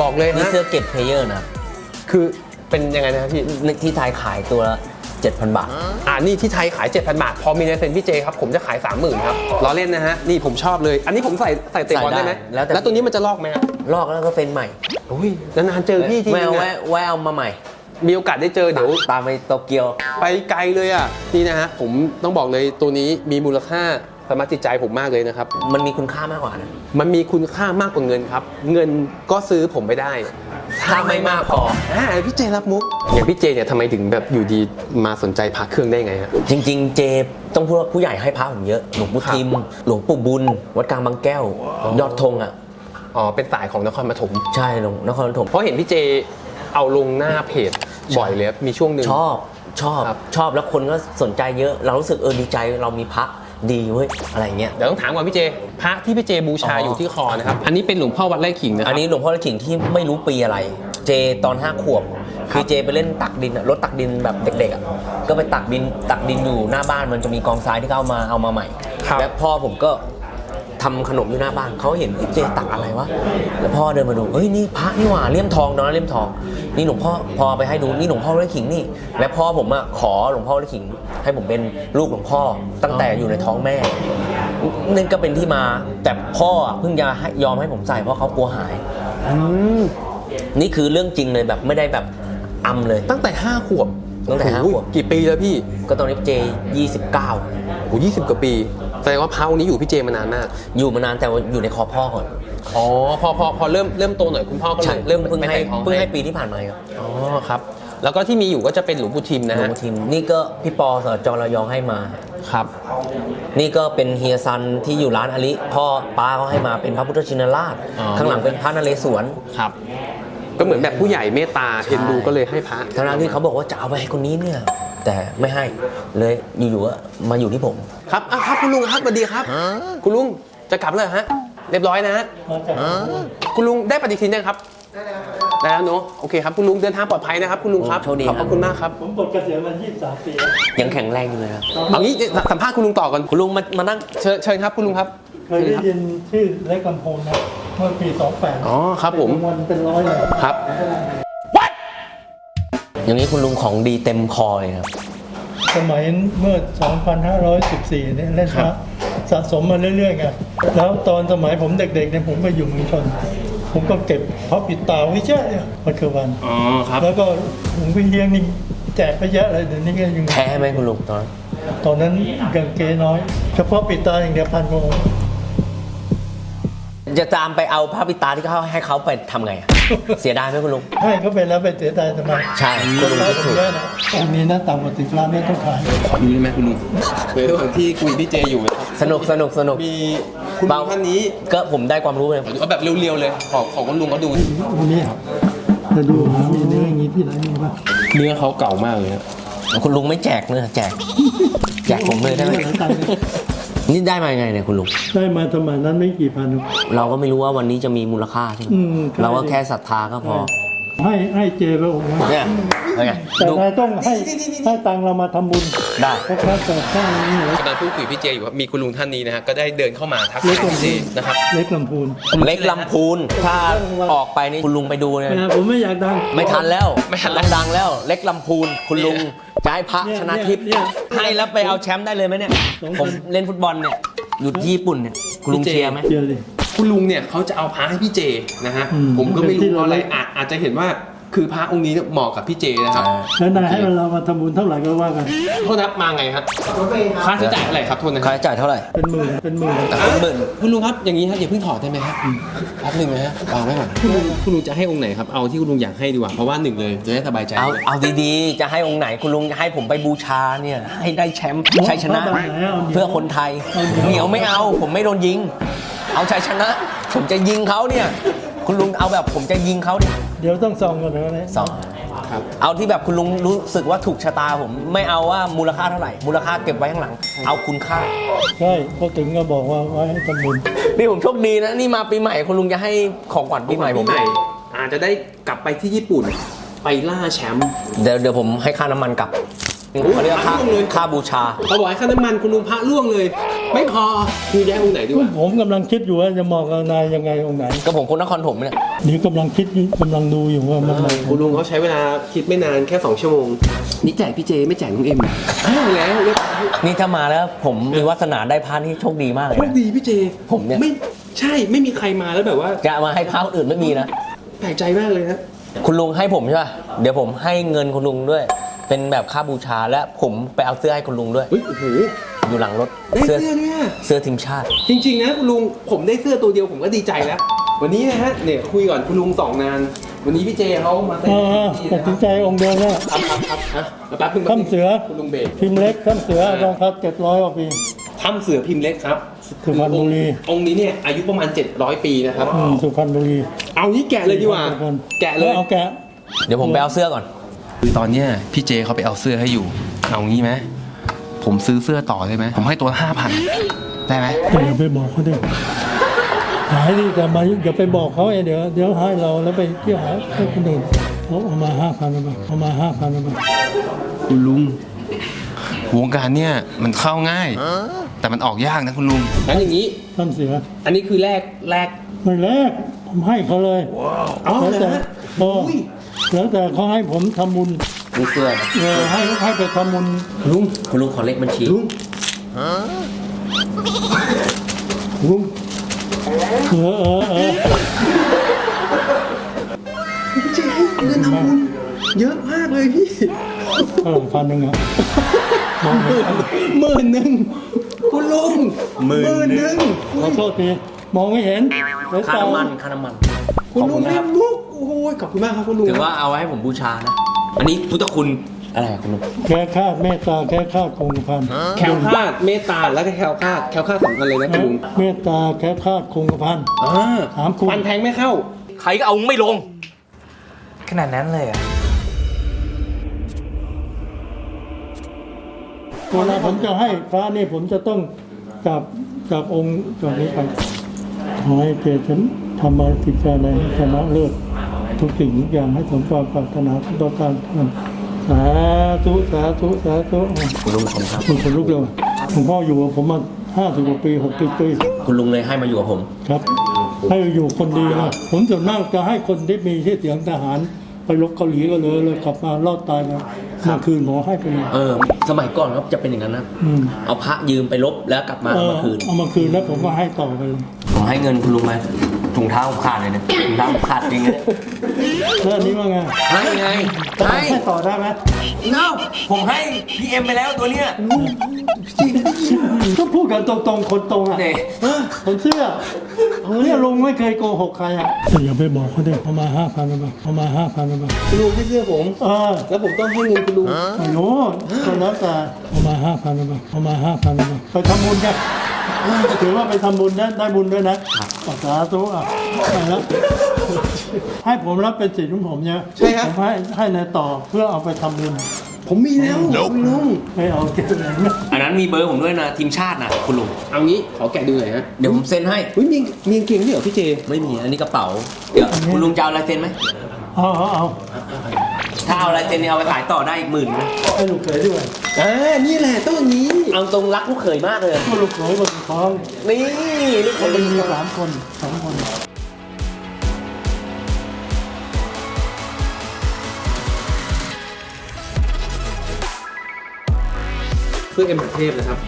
Speaker 1: บอกเลย
Speaker 2: นี่
Speaker 1: นะ
Speaker 2: เสื้อเก็ตเพลเยอร์นะ
Speaker 1: คือเป็นยังไงนะครับพี่
Speaker 2: ที่ไทยขายตัวละ7,000 บาท
Speaker 1: อ่านี่ที่ไทยขาย 7,000 บาท พอมีในเซ็นพี่เจครับ ผมจะขาย 30,000ครับล้อเล่นนะฮะ นี่ผมชอบเลย อันนี้ผมใส่ใส่เตะบอล
Speaker 2: ใส่ได้
Speaker 1: ได้ไหม
Speaker 2: แล้วแต่
Speaker 1: แล้วตัวนี้มันจะลอกไหมฮะ
Speaker 2: ลอกแล้วก็เป็นใหม่
Speaker 1: อุ้ยนานๆเจอพี่ที
Speaker 2: แว
Speaker 1: นึ
Speaker 2: ว
Speaker 1: ง
Speaker 2: แว
Speaker 1: อะ
Speaker 2: วแววมาใหม่
Speaker 1: มีโอกาสได้เจอเดี๋ยว
Speaker 2: ตามไปโตเกียว
Speaker 1: ไปไกลเลยอะ นี่นะฮะ ผมต้องบอกเลยตัวนี้มีมูลค่า สามารถจิตใจผมมากเลยนะครับ
Speaker 2: มันมีคุณค่ามากกว่านะ
Speaker 1: มันมีคุณค่ามากกว่าเงินครับ เงินก็ซื้อผมไม่ได้
Speaker 2: ถ้าไม่มากพอ
Speaker 1: อ่าพี่เจรับมุกอย่างพี่เจเนี่ยทำไมถึงแบบอยู่ดีมาสนใจพาเครื่องได้ไงฮะ
Speaker 2: จริง ๆ เจต้องพูดว่าผู้ใหญ่ให้พระผมเยอะ หลวงปู่ทิม หลวงปู่บุญ วัดกลางบางแก้ว ยอดธงอะ
Speaker 1: อ๋อ เป็นสายของนครปฐม
Speaker 2: ใช่หลวงนครปฐม
Speaker 1: เพราะเห็นพี่เจเอาลงหน้าเพจบ่อยเลยครับมีช่วงหนึ่ง
Speaker 2: ชอบชอบ
Speaker 1: ครับ
Speaker 2: ชอบแล้วคนก็สนใจเยอะ เรารู้สึกเออดีใจเรามีพระ ดีเว้ยอะไรเงี้ย
Speaker 1: เดี๋ยวต้องถามก่อนพี่เจ พระที่พี่เจบูชา
Speaker 2: อ๋อ
Speaker 1: อ
Speaker 2: อ
Speaker 1: ยู่ที่คอนะครับ อันนี้เป็นหลวงพ่อวัดไร่ขิงนะครับ
Speaker 2: อันนี้หลวงพ่อละขิงที่ไม่รู้ปีอะไร เจตอนห้าขวบคือเจไปเล่นตักดินอะรถตักดินแบบเด็กๆอะก็ไปตักดินตักดินอยู่หน้าบ้านมันจะมีกองทรายที่เขาเอามาเอามาใหม่
Speaker 1: ครับ
Speaker 2: แล้วพ่อผมก็ทำขนมอยู่หน้าบ้านเขาเห็นเอ้ยเจตักอะไรวะแล้วพ่อเดินมาดูเฮ้ยนี่พระนี่หว่าเลี่ยมทองตอนนั้นเลี่ยมทอง นี่หลวงพ่อพอไปให้ดูนี่หลวงพ่อไร่ขิงนี่ และพ่อผมอะขอหลวงพ่อไร่ขิง ให้ผมเป็นลูกหลวงพ่อตั้งแต่อยู่ในท้องแม่นั่นก็เป็นที่มา แต่พ่ออะเพิ่งจะให้ยอมให้ผมใส่เพราะเขากลัวหาย
Speaker 1: อืม
Speaker 2: นี่คือเรื่องจริงเลยแบบไม่ได้แบบอำเลย
Speaker 1: ตั้งแต่5ขวบ
Speaker 2: ตั้งแต่ห้า
Speaker 1: โอ้โข
Speaker 2: วบ
Speaker 1: กี่ปีแล้วพี่
Speaker 2: ก็ตอนนี้เจ29
Speaker 1: โอ้ยี่สิบกว่าปีแสดงว่าพระองค์นี้อยู่พี่เจมานานมาก
Speaker 2: อยู่มานานแต่ว่าอยู่ในคอพ่อก่อน
Speaker 1: อ๋อพอพอพอเริ่มเริ่มโตหน่อยคุณพ่อก็เล
Speaker 2: ใช่
Speaker 1: ย
Speaker 2: เริ่มเพิ่ง
Speaker 1: ไม่
Speaker 2: ให้
Speaker 1: ท้อง
Speaker 2: เพิ่งให้ปีที่ผ่านมาครับ
Speaker 1: อ๋อครับ แล้วก็ที่มีอยู่ก็จะเป็นหลวงปู่ทิม
Speaker 2: หล
Speaker 1: นะ
Speaker 2: วง
Speaker 1: ฮะ
Speaker 2: พ่อทิมนี่ก็พี่ปอสจระยองให้มา
Speaker 1: ครับ
Speaker 2: นี่ก็เป็นเฮียซันที่อยู่ร้านอลิพ่อป้าเขาให้มาเป็นพระพุทธชินราช
Speaker 1: อ๋อ
Speaker 2: ข้างหลังเป็นพระนเรศวร
Speaker 1: ครับ ก็เหมือนแบบผู้ใหญ่เมตตาเอ็นดูก็เลยให้พระ
Speaker 2: ทั้งๆที่เขาบอกว่าจะเอาไปให้คนนี้เนี่ย แต่ไม่ให้เลยอยู่ๆก็มาอยู่ที่ผม
Speaker 1: ครับอะครับคุณลุงครับสวัสดีครับ คุณลุงจะกลับเลยเหรอฮะ เรียบร้อยนะฮะ
Speaker 3: มาจาก
Speaker 1: คุณลุงได้ปฏิทินยังครับ ได้แล้วเนาะโอเคครับคุณลุงเดินทางปลอดภัยนะครับคุณลุงครับ
Speaker 2: โชคดี
Speaker 1: ขอบ
Speaker 2: ครับ
Speaker 1: คุณมากครับ
Speaker 3: ผมปลดเกษียณมา23 ปีแล้ว
Speaker 2: ยังแข็งแรงอยู่เลยครับ
Speaker 1: เอางี้สัมภาษณ์คุณลุงต่อก่อน
Speaker 2: คุณลุงมามานั่ง
Speaker 1: เชิญเชิญครับคุณลุงครับ
Speaker 3: เคยได้ยินชื่อเล็กลำโพงนะเมื่อปี 28
Speaker 1: อ๋อครับผม
Speaker 3: เป็นวันเป็นร้อยเลย
Speaker 1: ครับ
Speaker 2: อย่างนี้คุณลุงของดีเต็มคอเลยครับ
Speaker 3: สมัยเมื่อ 2514 เนี่ยเล่นพระสะสมมาเรื่อยๆไงแล้วตอนสมัยผมเด็กๆเนี่ยผมไปอยู่เมืองชน ผมก็เก็บพระปิดตาไว้เยอะเนี่ยมันคือวัน
Speaker 1: อ๋อครับ
Speaker 3: แล้วก็หลวงพี่เลี้ยงนี่แจกไปเยอะเลยเดี๋ยวนี้ก็ยัง
Speaker 2: แพ้ไหมคุณลุงตอนนั้น
Speaker 3: ตอนนั้นยังเกน้อย เฉพาะปิดตาอย่างเดียวพันกว่าองค์
Speaker 2: จะตามไปเอาผ้าปิดตาที่เขาให้เขาไปทำไงอะ เสียดายไหมคุณลุง
Speaker 3: ให้เขาไปแล้วไปเสียดายทำไม
Speaker 2: ใช่คุณลุง
Speaker 3: ได้
Speaker 2: คิด
Speaker 3: ถู
Speaker 2: ถู
Speaker 3: ก
Speaker 2: ก
Speaker 3: ได้นะองค์นี้นะต่ำกว่าสิบล้านไม่ต้องขาย
Speaker 1: ขอดูได้ไหมคุณลุงในระหว่างที่คุยพี่เจอยู่นะครับ
Speaker 2: สนุกสนุกสนุก
Speaker 1: มีคุณลุงท่านนี้
Speaker 2: ก็ผมได้ความรู้เลย
Speaker 1: เอาแบบเรียวๆเลย ขอขอคุณลุงเขาดู
Speaker 3: องค์นี้ครับจะดูหามีเนื้ออย่างนี้ที่ไหนมีบ้าง
Speaker 1: เนื้อเขาเก่ามากเลยฮะ
Speaker 2: คุณลุงไม่แจกเนื้อแจก แจกผมเลยได้ไหม
Speaker 3: ตังค์เนี่ย
Speaker 2: นี่ได้มายังไงเนี่ยคุณลุง
Speaker 3: ได้มาสมัยนั้นไม่กี่พัน
Speaker 2: เราก็ไม่รู้ว่าวันนี้จะมีมูลค่าใช่ไหม
Speaker 3: อืมใช่
Speaker 2: เราก็แค่ศรัทธาก็พอ
Speaker 3: ให้ให้เจไปองค์นะ
Speaker 2: เนี่ยเป็นไง
Speaker 3: แต่
Speaker 2: ดู
Speaker 3: นายต้องให้ให้ตังค์เรามาทำบุญ
Speaker 2: ได้
Speaker 3: เพราะครับแต่สร้างนี่เหรอกำ
Speaker 1: ลังพูดคุยพี่เจอยู่ครับมีคุณลุงท่านนี้นะฮะก็ได้เดินเข้ามาทัก
Speaker 3: เล็
Speaker 1: ทากย
Speaker 3: ลำ
Speaker 1: พี่เจ
Speaker 3: พูน
Speaker 1: นะครับ
Speaker 3: เล็กลำพูน
Speaker 2: เล็กลำพูน ถ้าออกไปนี่คุณลุงไปดูเนี่ย
Speaker 3: นะผมไม่อยากดัง
Speaker 2: ไม่ทันแล้ว
Speaker 1: ไม่ทันแล้ว
Speaker 2: ต้องดังแล้ว เล็กลำพูน คุณลุงจะให้พระ
Speaker 3: เนี่ย
Speaker 2: ชนะทิพย์
Speaker 3: เนี่ย
Speaker 2: ให้แล้วไปเอาแชมป์ได้เลยไหมเนี่ย
Speaker 3: สองคน
Speaker 2: ผมเล่นฟุตบอลเนี่ยอยู่ที่ญี่ปุ่นเนี่ย คุณลุง
Speaker 1: พี่เจ
Speaker 2: เชียร์ไหม
Speaker 3: เจอเลย
Speaker 1: คุณลุงเนี่ยเขาจะเอาพระให้พี่เจนะฮะ
Speaker 3: อืม
Speaker 1: ผมก็ไม่
Speaker 3: เป็นที่
Speaker 1: รู้เพราะอะไร
Speaker 3: ระลึก
Speaker 1: อาจอาจจะเห็นว่าคือพระองค์นี้เนี่ยเหมาะกับพี่เจนะครับ
Speaker 3: แล้วนายให้เรามาทำบุญเท่าไหร่ก็ว่ากัน
Speaker 1: โทษนะครับมาไงครับค่าใช้จ่ายเท่าไหร่ครับโทษนะค
Speaker 2: ค่า
Speaker 1: รับ
Speaker 2: ใช้จ่ายเท่าไหร่
Speaker 3: เป็นหมื่นเป็นหมื่น
Speaker 2: แต่เป็นหมื่น
Speaker 1: คุณลุงครับอย่างนี้ครับอย่าเพิ่งถอดได้ไหมครับแป๊บหนึ่งนะฮะวางไว้ก่อนคุณลุงคุณลุงจะให้องค์ไหนครับเอาที่คุณลุงอยากให้ดีกว่าเพราะว่าหนึ่งเลยจะได้สบายใจ
Speaker 2: เอาเอาดีๆ จะให้องค์ไหนคุณลุงจะให้ผมไปบูชาเนี่ย ให้ได้แชมป์ชัยชนะ
Speaker 3: เอาแบบไหนเอาเหนียว
Speaker 2: เพื่อคนไทยเหนียวไม่เอา ผมไม่โดนยิง เอาชัยชนะ ผมจะยิงเขาเนี่ย คุณลุงเอาแบบผมจะยิงเขาดิ
Speaker 3: ดเดี๋ยวต้องส่องกันเถอะนะ
Speaker 2: สองเอาที่แบบคุณลุงรู้สึกว่าถูกชะตาผมไม่เอาว่ามูลค่าเท่าไหร่ มูลค่าเก็บไว้ข้างหลัง เอาคุณค่า
Speaker 3: ใช่พอถึงก็บอกว่าไว้ให้ทำบุญ
Speaker 2: นี่ผมโชคดีนะนี่มาปีใหม่คุณลุงจะให้ของขวัญปีใหม่ผม
Speaker 1: ใหม่อาจจะได้กลับไปที่ญี่ปุ่น ไปล่าแชมป์
Speaker 2: เดี๋ยวเดี๋ยวผมให้ค่าน้ำมันกลับ เขาเรียกว่าค่า
Speaker 1: ร่วงเลย
Speaker 2: ค่าบูชา
Speaker 1: เขาบอกให้ค่าน้ำมันคุณลุงพระล่วงเลย ไม่พอคือแยกองค์ไหนดีวะ
Speaker 3: ผมกำลังคิดอยู่ว่าจะเหมาะกับนายยังไงองค์ไหน
Speaker 2: ก็ผมคนนครถมเนี่ย
Speaker 3: นี่กำลังคิดอยู่กำลังดูอยู่ว่ามันเหมาะ
Speaker 1: คุณลุงเขาใช้เวลาคิดไม่นานแค่ 2 ชั่วโมง นี่แจกพี่เจไม่แจกน้องเอ็มอ้าวแล้วเรียบร้อย
Speaker 2: นี่ถ้ามาแล้วผมมีวาสนาได้พานี่โชคดีมากเลย
Speaker 1: โชค
Speaker 2: นะ
Speaker 1: ดีพี่เจ
Speaker 2: ผมเนี่ย
Speaker 1: ไม่ใช่ไม่มีใครมาแล้วแบบว่า
Speaker 2: จะมาให้พาคนอื่นไม่มีนะ
Speaker 1: แปลกใจมากเลยนะ
Speaker 2: คุณลุงให้ผมใช่ป่ะเดี๋ยวผมให้เงินคุณลุงด้วย เป็นแบบค่าบูชาและผมไปเอาเสื้อให้คุณลุงด้วย
Speaker 1: เฮ้ยโอ้โห
Speaker 2: อยู่หลังรถ
Speaker 1: ได้เสื้อเนี่ย
Speaker 2: เสื้อทีมชาติ
Speaker 1: จริง ๆ นะคุณลุงผมได้เสื้อตัวเดียวผมก็ดีใจแล้ว วันนี้นะฮะเนี่ยคุยก่อนคุณลุงสองงาน วันนี้พี่เจเขามาเต้น
Speaker 3: อ่า
Speaker 1: ที่
Speaker 3: ตัดสินใจองค์เดียวเนี่ย
Speaker 1: ครับครับครับฮะแป๊บนึง
Speaker 3: ถ้ำเสือ
Speaker 1: คุณลุงเบรก
Speaker 3: พิมพ์เล็กข้ามเสือรองพัดเจ็ดร้อยกว่าปี
Speaker 1: ถ้ำเสือพิมพ์เล็กครับ
Speaker 3: สุพรรณบุรี
Speaker 1: องค์นี้เนี่ยอายุประมาณ 700 ปีนะครับ
Speaker 3: อืมสุพรรณบุรี
Speaker 1: เอานี้แกะเลยดีกว่า
Speaker 3: สุพรรณ
Speaker 1: แกะเลย
Speaker 3: เอาแกะ
Speaker 2: เดี๋ยวผมไปเอาเสื้อก่อน
Speaker 1: คือตอนเนี้ยพี่เจเขาไปเอาเสื้อให้อยู่ เอางี้ไหมผมซื้อเสื้อต่อได้ไหมผมให้ตัวห้าพันได้ไหม
Speaker 3: แต่อย่าไปบอกเขาดิหายดิแต่มาอย่าไปบอกเขาไอ้เดี๋ยวเดี๋ยวให้เราแล้วไปเที่ยวหาให้คนอื่นเขาเอามาห้าพันบาทเอามาห้าพันบาท
Speaker 1: คุณลุงวงการเนี่ยมันเข้าง่าย แต่มันออกยากนะคุณลุงงั้นอย่างนี้
Speaker 3: ท่านเสือ
Speaker 1: อันนี้คือแรกแรก
Speaker 3: ไม่แรกผมให้เขาเลย
Speaker 1: อ๋อ
Speaker 3: แล้ว
Speaker 1: เหร
Speaker 3: แต่
Speaker 1: อฮะ
Speaker 3: เออ แล้วแต่เขาให้ผมทำบุญ
Speaker 2: นี่เสื้อ
Speaker 3: เออให้ให้ไปทำบุญ
Speaker 1: ลุง
Speaker 2: คุณลุงขอเลขบัญชี
Speaker 1: ลุง
Speaker 3: ลุงเออเออเออ
Speaker 1: พี่เจให้เงินทำบุญเยอะมากเลยพี่
Speaker 3: เท่าไหร่พันหนึ่งอะมองไม่เห็น
Speaker 1: หมื่นหนึ่งคุณลุงหมื่นหนึ่ง
Speaker 3: ขอโทษทีมองไม่เห็นเดี๋ยว
Speaker 2: ค่า
Speaker 3: ตา
Speaker 2: น้ำมันค่าน้ำมัน
Speaker 1: คุณลุง
Speaker 2: ขอบ
Speaker 1: เล่
Speaker 2: ณ
Speaker 1: นมุกโอ้ยขอบคุณมากครับคุณลุง
Speaker 2: ถือว่าเอาไว้ให้ผมบูชานะ อันนี้พุทธคุณอะไรอะคุณลุง
Speaker 3: แค่คาดเมตตาแค่คาดคงกระพัน
Speaker 1: แคล้วคลาดเมตตาแล้วก็แคล้วคลาดแคล้วคลาดสำคัญเลยนะคุณลุง
Speaker 3: เมตตาแค่คาดคงกระพัน
Speaker 1: อ่า
Speaker 3: ถามคุณ
Speaker 1: ฟันแทงไม่เข้า
Speaker 2: ใครก็เอาไม่ลง
Speaker 5: ขนาดนั้นเลยเหรอะ
Speaker 3: เวลาผมจะให้พระนี่ผมจะต้องจับจากองค์จากนี้ไปขอให้เจฉั นทำมาติจาในให้ชนะเลิศทุกสิ่งทุกอย่างให้สมความปรารถนาทุกประการท่านสาธุสาธุสาธุอะ
Speaker 2: คุณลุงผมครับ
Speaker 3: คุณคนลุกเลยหลวงพ่ออยู่กับผมมาห้าสิบกว่าปีหกสิบปี
Speaker 2: คุณลุงเลยให้มาอยู่กับผม
Speaker 3: ครับ ให้อยู่คนดีนะผมส่วนมากจะให้คนที่มีชื่อเสียงทหารไปลบเกาหลีก็เลยเลยกลับมารอดตายมาเมื่อคืนหมอให้ไปเลย
Speaker 2: เออ สมัยก่อนก็จะเป็นอย่างนั้นนะ
Speaker 3: อืม
Speaker 2: เอาพระยืมไปลบแล้วกลับมา
Speaker 3: เอ
Speaker 2: เอา
Speaker 3: อ
Speaker 2: มาคืน
Speaker 3: เอามาคืนแล้วผมก็ให้ต่อไปเลย
Speaker 2: ผมให้เงินคุณลุงมา ถุงเท้าผมขาดเลยเนี่ยถุงเท้าผมขาดจริงเลย
Speaker 3: แล้วอันนี้ว่าไง
Speaker 2: ให้ไงให้
Speaker 3: ให้ต่อได้ไหม
Speaker 2: เน่าผมให้พี่เอ็มไปแล้วตัวเนี้ย
Speaker 3: ก็พูดกันตรงๆ คนตรงอะ
Speaker 2: เนี่ย
Speaker 3: คนเชื่อเนี่ยลุงไม่เคยโกหกใครอะอย่าไปบอกเขาเด็กเอามาห้าพันบาทเอามาห้าพันบาท
Speaker 1: คุณลุงให้เสื้อผม
Speaker 3: เออ
Speaker 1: แล้วผมต้องให้เงินคุณลุง
Speaker 3: ไม่รู้ก็แล้วแต่เอามาห้าพันบาทเอามาห้าพันบาทไปทำบุญกัน ถือว่าไปทำบุญได้ได้บุญด้วยนะสาธุอะไปแล้วให้ผมรับเป็นสิทธิ์ของผมเนี่ย
Speaker 1: ใช่ครับ
Speaker 3: ผมให้ให้นายต่อเพื่อเอาไปทำบุญ
Speaker 1: ผมมีแล้วคุณลุง
Speaker 3: ไม่เอาเก็บเองนะ
Speaker 2: อันนั้นมีเบอร์ผมด้วยนะทีมชาตินะคุณลุง
Speaker 1: เอางี้ขอแกะดูหน่อยฮะ
Speaker 2: เดี๋ยวผมเซ็นให้
Speaker 1: เฮ้ยมีมีกางเกงด้วยเหรอพี่เจ
Speaker 2: ไม่มีอันนี้กระเป๋า เดี๋ยวคุณลุงจะเอาลายเซ็นไหม
Speaker 3: เอาเอาเอา
Speaker 2: ถ้าเอาลายเซ็นเนี่ยเอาไปขายต่อได้อีกหมื่นนะ
Speaker 3: ให้ลูกเขยด้วย
Speaker 1: อ่านี่แหละต้องอย่างนี้
Speaker 2: เอาตรงรักลูกเขยมากเลย
Speaker 3: ก็ลูกเขยคนท้อง
Speaker 2: นี่ลูกเข
Speaker 3: คน
Speaker 2: ย
Speaker 3: มันมีสามคนสองคน
Speaker 1: เพื่อเอ็มประเทศนะครับ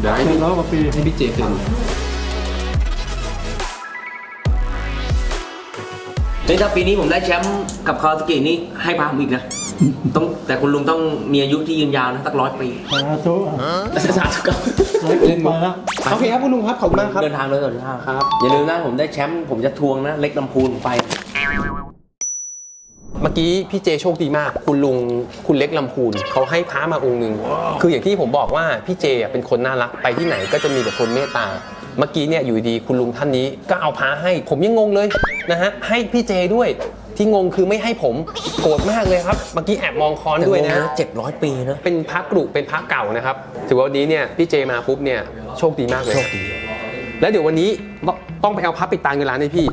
Speaker 1: เดี๋ยวให้
Speaker 3: เจ็
Speaker 1: พี่
Speaker 3: ดร้อยกว่าปี
Speaker 1: ให้พี่เจเซ็น
Speaker 2: เฮ้ยถ้าปีนี้ผมได้แชมป์กับคาวาสกินี่ให้พาผมอีกนะ ต้องแต่คุณลุงต้องมีอายุที่ยืนยาวนะสักร้อยปี
Speaker 3: สาธุอะ
Speaker 2: สาธุครับ
Speaker 1: เล่น
Speaker 3: ไป
Speaker 1: มุก
Speaker 3: แล้ว
Speaker 1: โอเคครับคุณลุงครับขอบคุณมากครับ
Speaker 2: เดินทางเลยเดินทาง
Speaker 1: ครับ
Speaker 2: อย่าลืมนะผมได้แชมป์ผมจะทวงนะ เล็กลำพูนไป
Speaker 1: เมื่อกี้พี่เจโชคดีมาก คุณลุงคุณเล็กลำพูนเขาให้พระมาองค์หนึ่งคืออย่างที่ผมบอกว่าพี่เจอะเป็นคนน่ารักไปที่ไหนก็จะมีแต่คนเมตตาเมื่อกี้เนี่ยอยู่ดีคุณลุงท่านนี้ก็เอาพระให้ ผมยังงงเลย นะฮะให้พี่เจด้วยที่งงคือไม่ให้ผมโกรธมากเลยครับเมื่อกี้แอบมองค้อนด้วยนะ
Speaker 2: เจ็ดร้อยปีนะ
Speaker 1: เป็นพระกรุเป็นพระเก่านะครับถือว่าวันนี้เนี่ยพี่เจมาปุ๊บเนี่ยโชคดีมากเลย
Speaker 2: โชคดี
Speaker 1: แล้วเดี๋ยววันนี้ต้องไปเอาพระปิดตาเงินล้านให้พี่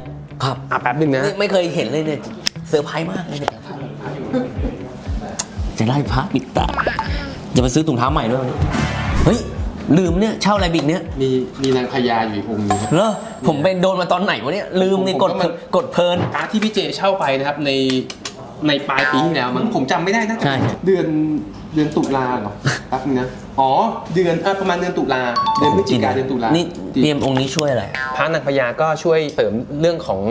Speaker 2: ครับ
Speaker 1: อะแป๊บหนึงนะ
Speaker 2: ไม่ไม่เคยเห็นเลยเนี่ยเซอร์ไพรส์มากเลยเนี่ยจะได้พระปิดตาจะไปซื้อถุงเท้าใหม่ด้วยวันนี้เฮ้ย ลืมเนี่ยเช่าอะไรบิกเนี่ย
Speaker 1: มีมีนางพญาอยู่อีกองค์หนึงครับ
Speaker 2: เหรอผมไปโดนมาตอนไหนวะเนี่ยลืมนี่กด
Speaker 1: ผมก็มัน
Speaker 2: กดเพลิน
Speaker 1: พระที่พี่เจเช่าไปนะครับในในปลายปีที่แล้วมั้งผมจำไม่ได้นะ
Speaker 2: ใช่
Speaker 1: เดือนเดือนตุลาเหรอแป๊บนึงนะอ๋อเดือนเอ่อประมาณเดือนตุลาเดือนพฤศจิกาเดือนตุลา
Speaker 2: นี่
Speaker 1: นี่
Speaker 2: เตรียมองค์นี้ช่วยอะไร
Speaker 1: พระนางพญาก็ช่วยเสริมเรื่องของ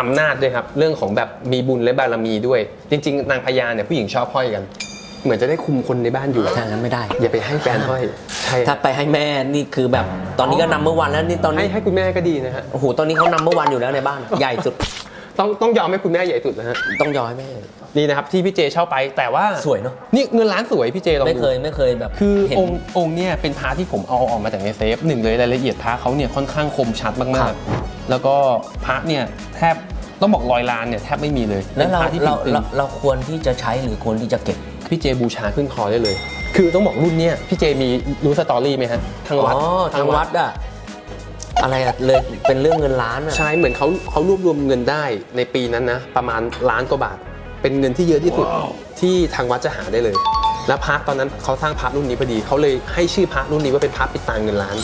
Speaker 1: อำนาจด้วยครับ เรื่องของแบบมีบุญและบารมีด้วย จริง ๆ นางพญาเนี่ยผู้หญิงชอบห้อยกัน เหมือนจะได้คุมคนในบ้านอยู่
Speaker 2: ถ้างั้นไม่ได้
Speaker 1: อย่าไปให้แฟนห้อยใช่
Speaker 2: ถ้าไปให้แม่นี่คือแบบตอนนี้ก็นำเมื่อวันแล้วนี่ตอน
Speaker 1: ให้
Speaker 2: นี้
Speaker 1: ให้คุณแม่ก็ดีนะฮะ
Speaker 2: โอ้โหตอนนี้เขานำเมื่อวันอยู่แล้วในบ้านใหญ่สุด
Speaker 1: ต้องต้องยอมให้คุณแม่ใหญ่สุดนะฮะ
Speaker 2: ต้องยอมให้แม่
Speaker 1: นี่นะครับที่พี่เจเช่าไปแต่ว่า
Speaker 2: สวยเนอะ
Speaker 1: นี่เงินล้านสวยพี่เจลองดู
Speaker 2: ไม่เคยไม่เคยแบบ
Speaker 1: คือ
Speaker 2: เห็น
Speaker 1: องค์องค์เนี่ยเป็นพระที่ผมเอาออกมาจากในเซฟหนึ่งเลยรายละเอียดพระเขาเนี่ยค่อนข้างคมชัด
Speaker 2: ค
Speaker 1: มา
Speaker 2: รั
Speaker 1: ก
Speaker 2: บ
Speaker 1: ๆแล้วก็พระเนี่ยแทบต้องบอกรอยลานเนี่ยแทบไม่มีเลย
Speaker 2: แล้วเรา
Speaker 1: ป็นพะที่
Speaker 2: เรา
Speaker 1: ตึง
Speaker 2: เราเราควรที่จะใช้หรือควรที่จะเก็บ
Speaker 1: ๆ พี่เจบูชาขึ้นคอได้เลย คือต้องบอกรุ่นเนี่ยพี่เจมีรู้สตอรี่ไหมฮะทาง
Speaker 2: อ๋
Speaker 1: วัด
Speaker 2: อทางวัดอะอะไรอะเลยเป็นเรื่องเงินล้านอะ
Speaker 1: ใช่เหมือนเขาเขารวบรวมเงินได้ในปีนั้นนะประมาณล้านกว่าบาท เป็นเงินที่เยอะที่สุดที่ทางวัดจะหาได้เลย แล้วพระตอนนั้นเขาสร้างพระรุ่นนี้พอดีเขาเลยให้ชื่อพระรุ่นนี้ว่าเป็นพระปิดตาเงินล้าน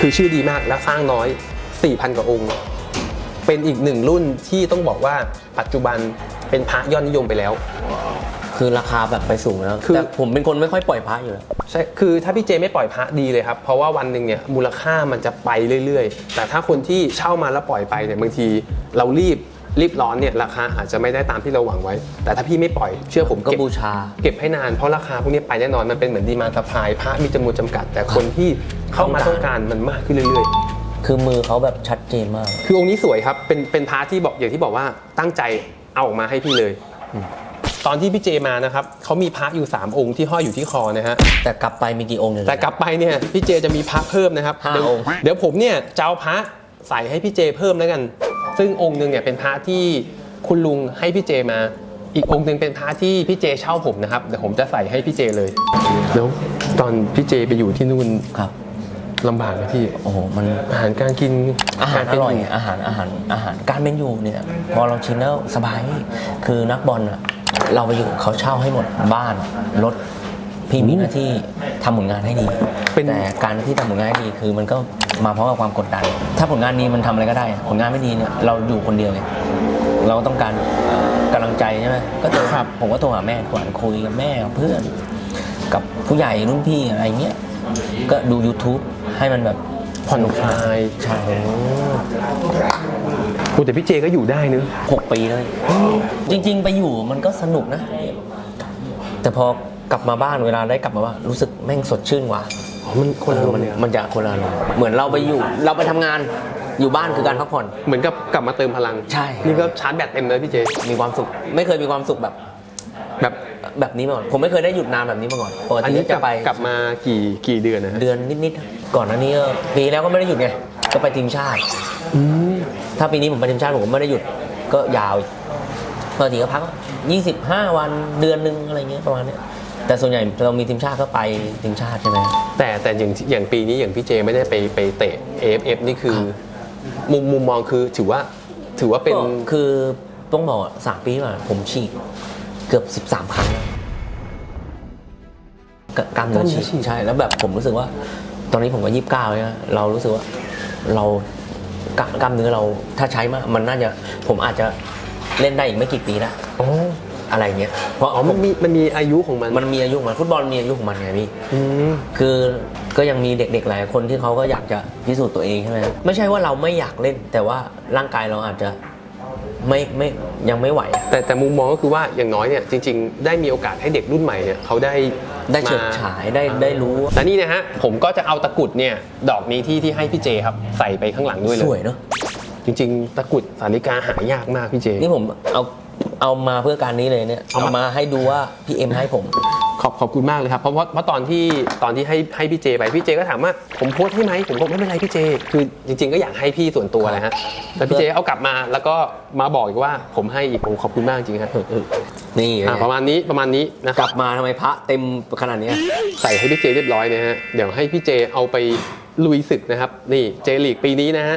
Speaker 1: คือชื่อดีมากและสร้างน้อย 4,000 กว่าองค์ เป็นอีกหนึ่งรุ่นที่ต้องบอกว่าปัจจุบันเป็นพระยอดนิยมไปแล้ว
Speaker 2: คือราคาแบบไปสูงแล้ว
Speaker 1: คือ
Speaker 2: แต่ผมเป็นคนไม่ค่อยปล่อยพระอยู่แล้ว
Speaker 1: ใช่ คือถ้าพี่เจไม่ปล่อยพระดีเลยครับ เพราะว่าวันหนึ่งเนี่ยมูลค่ามันจะไปเรื่อยๆ แต่ถ้าคนที่เช่ามาแล้วปล่อยไปเนี่ยบางทีเรารีบรีบร้อนเนี่ยราคาอาจจะไม่ได้ตามที่เราหวังไว้ แต่ถ้าพี่ไม่ปล่อยเชื่อผม
Speaker 2: ก็
Speaker 1: เก็บ
Speaker 2: บูชา
Speaker 1: เก็บให้นานเพราะราคาพวกนี้ไปแน่นอนมันเป็นเหมือนดีมาสพายพระมีจำนวนจำกัด แต่คนที่เข้ามาต้องการมันมากขึ้นเรื่อยๆ
Speaker 2: คือมือเขาแบบชัดเจนมาก
Speaker 1: คือองค์นี้สวยครับ เป็นเป็นพระที่บอกอย่างที่บอกว่าตั้งใจเอาออกมาให้พี่เลย ตอนที่พี่เจมานะครับเขามีพระอยู่ 3 องค์ที่ห้อยอยู่ที่คอนะฮะ
Speaker 2: แต่กลับไปมีกี่องค์เนี่ย
Speaker 1: แต่กลับไปเนี่ยพี่เจจะมีพระเพิ่มนะครับ
Speaker 2: ห้า
Speaker 1: เดี๋ยว
Speaker 2: องค์
Speaker 1: เดี๋ยวผมเนี่ยจะเอาพระใส่ให้พี่เจเพิ่มแล้วกัน ซึ่งองค์หนึ่งเนี่ยเป็นพระที่คุณลุงให้พี่เจมา อีกองค์หนึ่งเป็นพระที่พี่เจเช่าผมนะครับเดี๋ยวผมจะใส่ให้พี่เจเลยแล้วตอนพี่เจไปอยู่ที่นู่น
Speaker 2: ครับ
Speaker 1: ลำบากไหมพี่
Speaker 2: โอ้โหมัน
Speaker 1: อาหารการกิน
Speaker 2: อาหาร
Speaker 1: ก
Speaker 2: อ
Speaker 1: เป็น
Speaker 2: ร่อย
Speaker 1: อยู่
Speaker 2: อาหารอาหารอาหารการเป็นอยู่เนี่ย พอเราชินแล้วสบาย คือนักบอลอะ เราไปอยู่เขาเช่าให้หมดบ้านรถพี่มีหน้าที่ทำผลงานให้ดี
Speaker 1: เป็น
Speaker 2: แต่การที่ทำผลงานให้ดีคือมันก็มาพร้อมกับความกดดัน ถ้าผลงานดีมันทำอะไรก็ได้ผลงานไม่ดีเนี่ยเราอยู่คนเดียวไงเราก็ต้องการเอ่อกำลังใจใช่ไหมก็โทรครับผมก็โทรหาแม่ก่อนคุยกับแม่กับเพื่อน กับผู้ใหญ่รุ่นพี่อะไรเงี้ยก็ดู YouTube ให้มันแบบ
Speaker 1: ผ่อนคลาย
Speaker 2: ใช่
Speaker 1: โอ้แต่พี่เจก็อยู่ได้เนอะ
Speaker 2: หกปีเลย จริง ๆ ไปอยู่มันก็สนุกนะ แต่พอกลับมาบ้านเวลาได้กลับมาบ้านรู้สึกแม่งสดชื่นกว่า
Speaker 1: อ๋อมันคนละ
Speaker 2: เออ
Speaker 1: มั
Speaker 2: มันน
Speaker 1: เนี่ย
Speaker 2: มันจะคนละอารมณ์เหมือนเราไปอยู่ เราไปทำงานอยู่บ้านคือการพักผ่อน
Speaker 1: เหมือนกับกลับมาเติมพลัง
Speaker 2: ใช่
Speaker 1: นี่ก็ชาร์จแบตเต็มเลยพี่เจ
Speaker 2: มีความสุข ไม่เคยมีความสุขแบบ
Speaker 1: แบบ
Speaker 2: แบบนี้มาก่อน ผมไม่เคยได้หยุดนานแบบนี้มาก่อนปก
Speaker 1: อัน
Speaker 2: ติ
Speaker 1: นี้ก
Speaker 2: จะ
Speaker 1: ลับ
Speaker 2: ไป
Speaker 1: กลับมากี่กี่เดือนนะฮะ
Speaker 2: เดือนนิดๆ ก่อนหน้านี้ก็ปีแล้วก็ไม่ได้หยุดไงก็ไปทีมชาติ
Speaker 1: อืม
Speaker 2: ถ้าปีนี้ผมไปทีมชาติผมก็ไม่ได้หยุดก็ยาวอีกปกติก็พักยี่สิบห้าวันเดือนหนึงอะไรเงี้ยประมาณเนี้ยแต่ส่วนใหญ่เรามีทีมชาติก็ไปทีมชาติใช่ไหม
Speaker 1: แต่แต่อย่างอย่างปีนี้อย่างพี่เจไม่ได้ไปไปเตะ AFF นี่คือ มุมมุมมองคือถือว่าถือว่าเป็น
Speaker 2: ก็คือต้องบอกว่าสามปีมาผมฉีกเกือบ13ครั้งแล้วกกล้ามเนื้อฉีกใช่แล้วแบบผมรู้สึกว่า ตอนนี้ผมก็ยี่สิบเก้าเนี่ยเรารู้สึกว่าเรากล้ากล้ามเนื้อเราถ้าใช้มากมันน่าจะผมอาจจะเล่นได้อีกไม่กี่ปีแล้ว
Speaker 1: อ๋อ
Speaker 2: อะไรเงี้ยเพราะ
Speaker 1: อ๋อมันมีมันมีอายุของมัน
Speaker 2: มันมีอายุของมันฟุตบอลมีอายุของมันไงพี่
Speaker 1: อืม
Speaker 2: คือก็ยังมีเด็กๆหลายคนที่เขาก็อยากจะพิสูจน์ตัวเองใช่ไหมไม่ใช่ว่าเราไม่อยากเล่น แต่ว่าร่างกายเราอาจจะ ไม่ไม่ยังไม่ไหว
Speaker 1: แต่แต่มุมมองก็คือว่าอย่างน้อยเนี่ยจริง ๆ ได้มีโอกาสให้เด็กรุ่นใหม่เนี่ยเขาได้
Speaker 2: ได้เฉิด
Speaker 1: มา
Speaker 2: ฉายได้ได้รู้
Speaker 1: และนี่นะฮะผมก็จะเอาตะกรุดเนี่ยดอกนี้ที่ที่ให้พี่เจครับใส่ไปข้างหลังด้วยเล
Speaker 2: ส
Speaker 1: ย
Speaker 2: วยเนาะ
Speaker 1: จริง ๆ ตะกรุดสาริกาหายากมากพี่เจ
Speaker 2: นี่ผมเอาเอามาเพื่อการนี้เลยเนี่ย
Speaker 1: เอา
Speaker 2: เอา
Speaker 1: มา
Speaker 2: มาให้ดูว่าพี่เอ็มให้ผม
Speaker 1: ขอบขอบคุณมากเลยครับเพราะว่าเพราะตอนที่ตอนที่ให้ให้พี่เจไปพี่เจก็ถามว่าผมโพสต์ให้ไหมผมบอกไม่เป็นไรพี่เจ คือจริง ๆ ก็อยากให้พี่ส่วนตัวแหละฮะแต่พี่เจเอากลับมาแล้วก็มาบอกอีกว่าผมให้อีกผมขอบคุณมากจริงๆครับ
Speaker 2: นี่
Speaker 1: อะประมาณนี้ประมาณนี้นะค
Speaker 2: ก
Speaker 1: รั
Speaker 2: ลั
Speaker 1: บ
Speaker 2: บมาทำไมพระเต็มขนาดเนี้ย
Speaker 1: ใส่ให้พี่เจเรียบร้อยนะฮะเดี๋ยวให้พี่เจเอาไปลุยศึกนะครับ นี่เจลีกปีนี้นะฮะ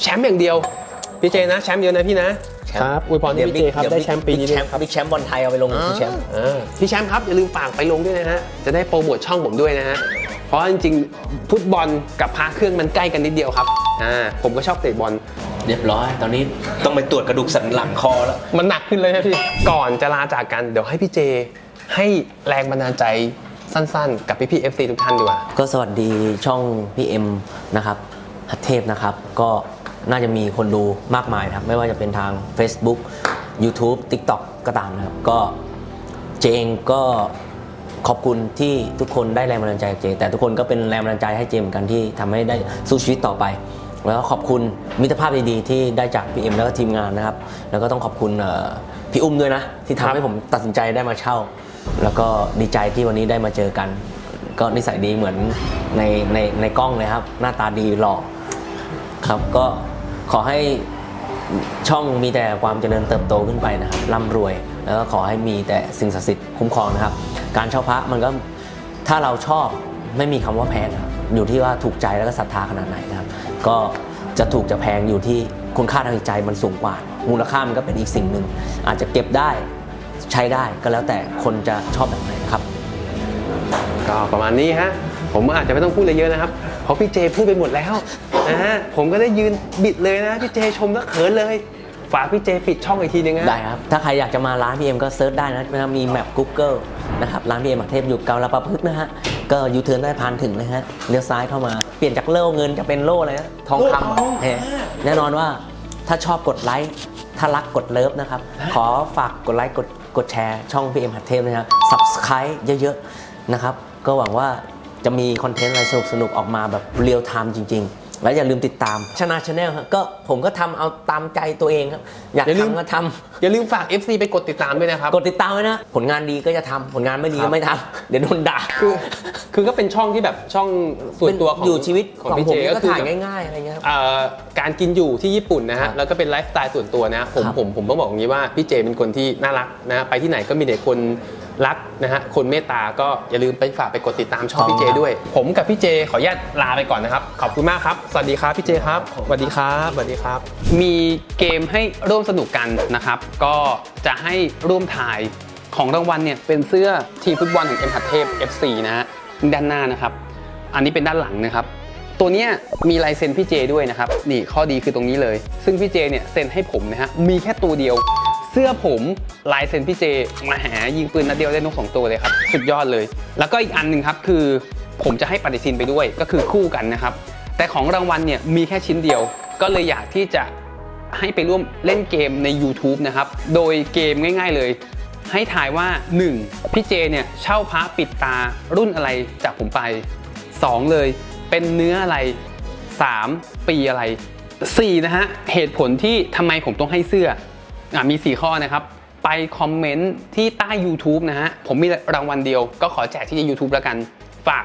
Speaker 1: แชมป์อย่างเดียว พี่เจนะแชมป์เยอะนะพี่นะ
Speaker 2: แชมป์
Speaker 1: ครับอวยพรให้พี่เจครับได้แชมป์ปีนี้
Speaker 2: บิ๊ก
Speaker 1: ด้
Speaker 2: แช
Speaker 1: วย
Speaker 2: มป์
Speaker 1: ครับ
Speaker 2: บิ๊กแชมป์บอลไทยเอาไปลงพี่แชมป์
Speaker 1: อ่าพี่แชมป์ครับอย่าลืมฝากไปลงด้วยนะฮะจะได้โปรโมทช่องผมด้วยนะฮะเพราะจริงๆฟุตบอลกับพาเครื่องมันใกล้กันนิดเดียวครับอ่าผมก็ชอบเตะบอล
Speaker 2: เรียบร้อย ตอนนี้ต้องไปตรวจกระดูกสันหลังคอแล้ว
Speaker 1: มันหนักขึ้นเลยนะพี่ก่อนจะลาจากกันเดี๋ยวให้พี่เจ ให้แรงบันดาลใจสั้นๆ กับพี่พี่ๆ FC ทุกท่านดีกว่า
Speaker 2: ก็สวัสดีช่องพี่เอ็มนะครับ หัตเทพนะครับ ก็ น่าจะมีคนดูมากมายนะครับ ไม่ว่าจะเป็นทาง Facebook YouTube TikTok ก็ตามนะครับ ก็เจเองก็ขอบคุณที่ทุกคนได้แรงบันดาลใจจากเจ แต่ทุกคนก็เป็นแรงบันดาลใจให้เจเหมือนกันที่ทำให้ได้สู้ชีวิตต่อไป แล้วขอบคุณมิตรภาพดีๆที่ได้จากพี่เอ็มแล้วก็ทีมงานนะครับ แล้วก็ต้องขอบคุณพี่อุ้มด้วยนะ ที่ทำให้ผมตัดสินใจได้มาเช่า แล้วก็ดีใจที่วันนี้ได้มาเจอกัน ก็นิสัยดีเหมือนในในในกล้องเลยครับ หน้าตาดีหล่อครับก็ ขอให้ช่องมีแต่ความเจริญเติบโตขึ้นไปนะครับร่ำรวย แล้วก็ขอให้มีแต่สิ่งศักดิ์สิทธิ์คุ้มครองนะครับ การเช่าพระมันก็ถ้าเราชอบไม่มีคำว่าแพงครับอยู่ที่ว่าถูกใจแล้วก็ศรัทธาขนาดไหนนะครับ ก็จะถูกจะแพงอยู่ที่คุณค่าทางจิตใจมันสูงกว่า มูลค่ามันก็เป็นอีกสิ่งหนึ่ง อาจจะเก็บได้ใช้ได้ก็แล้วแต่คนจะชอบแบบไหนนะครับ
Speaker 1: ก็ประมาณนี้ฮะผมอาจจะไม่ต้องพูดอะไรเยอะนะครับ เพราะพี่เจพูดไปหมดแล้ว นะฮะผมก็ได้ยืนบิดเลยนะพี่เจชมแล้วเขินเลย ฝากพี่เจปิดช่องอีกทีนึงฮะ
Speaker 2: ได้ครับ ถ้าใครอยากจะมาร้านพีเอ็มก็เซิร์ชได้นะนะครับมีแมป Google นะครับ ร้านพีเอ็มเทพอยู่เกาลาปะพึกษ์นะฮะ ก็ยูเทิร์นได้พันถึงนะฮะ เลี้ยวซ้ายเข้ามา เปลี่ยนจากโล่เงินจะเป็นโล่อะไรนะทองค
Speaker 1: โล่ทองำ
Speaker 2: เฮ้แน่นอนว่าถ้าชอบกดไลค์ ถ้ารักกดเลิฟนะครับ ขอฝากกดไลค์กดกดแชร์ช่องพีเอ็มหัดเทพนะครับ subscribe เยอะๆนะครับ ก็หวังว่าจะมีคอนเทนต์อะไรสนุกๆ ออกมาแบบเรียลไทม์จริง ๆ แล้วอย่าลืมติดตามชนะชาแนลครับก็ผมก็ทำเอาตามใจตัวเองครับ อยาก
Speaker 1: อย่าลืม
Speaker 2: ทำก็ทำ
Speaker 1: อย่าลืมฝาก FC ไปกดติดตามด้วยนะครับ
Speaker 2: กดติดตามไว้นะ ผลงานดีก็จะทำผลงานไม่ดี
Speaker 1: ครั
Speaker 2: ก็
Speaker 1: บ
Speaker 2: ไม่ทำเดี๋ยวโดนด่า
Speaker 1: คือคือก็เป็นช่องที่แบบช่องส่วนตัวของ
Speaker 2: อยู่ชีวิต
Speaker 1: ของ
Speaker 2: ของ
Speaker 1: พี่
Speaker 2: ผ
Speaker 1: เจ
Speaker 2: ม
Speaker 1: ก็
Speaker 2: ก็
Speaker 1: คือ
Speaker 2: ถ่าย
Speaker 1: แบบ
Speaker 2: ง่ายๆอะไรเงี้ยครับ
Speaker 1: เอ่อการกินอยู่ที่ญี่ปุ่นนะ
Speaker 2: ครั
Speaker 1: ฮะ
Speaker 2: บ
Speaker 1: แล้วก็เป็นไลฟ์สไตล์ส่วนตัวนะผม
Speaker 2: ครับ
Speaker 1: ผมผมต้องบอกอย่างนี้ว่าพี่เจเป็นคนที่น่ารักนะไปที่ไหนก็มีแต่คน รักนะฮะคนเมตตาก็อย่าลืมไปฝากไปกดติดตามช่องพี่เจด้วย ผมกับพี่เจขออนุญาตลาไปก่อนนะครับ ขอบคุณมากครับ สวัสดีครับพี่เจครับสวัสดีครับสวัสดีครับ มีเกมให้ร่วมสนุกกันนะครับ ก็จะให้ร่วมถ่ายของรางวัลเนี่ยเป็นเสื้อทีมฟุตบอลของเอ็มหัดเทพ FC นะฮะด้านหน้านะครับ อันนี้เป็นด้านหลังนะครับ ตัวเนี้ยมีลายเซ็นพี่เจด้วยนะครับนี่ข้อดีคือตรงนี้เลย ซึ่งพี่เจเนี่ยเซ็นให้ผมนะฮะมีแค่ตัวเดียวเสื้อผมลายเซ็นพี่เจมาหายิงปืนนัดเดียวได้นกสองตัวเลยครับสุดยอดเลย แล้วก็อีกอันหนึ่งครับคือผมจะให้ปฏิทินไปด้วยก็คือคู่กันนะครับ แต่ของรางวัลเนี่ยมีแค่ชิ้นเดียว ก็เลยอยากที่จะให้ไปร่วมเล่นเกมใน YouTube นะครับ โดยเกมง่าย ๆเลย ให้ถ่ายว่า 1. พี่เจเนี่ยเช่าพระปิดตารุ่นอะไรจากผมไป 2 เลยเป็นเนื้ออะไร 3. ปีอะไร 4. นะฮะเหตุผลที่ทำไมผมต้องให้เสื้อ มี 4 ข้อนะครับ ไปคอมเมนต์ที่ใต้ YouTube นะฮะ ผมมีรางวัลเดียว ก็ขอแจกที่ YouTube แล้วกัน ฝาก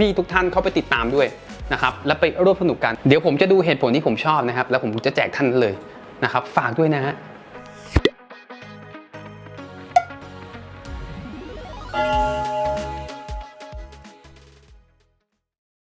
Speaker 1: พี่ๆทุกท่านเข้าไปติดตามด้วยนะครับ แล้วไปร่วมสนุกกัน เดี๋ยวผมจะดูเหตุผลที่ผมชอบนะครับ แล้วผมจะแจกท่านเลยนะครับ ฝากด้วยนะฮะ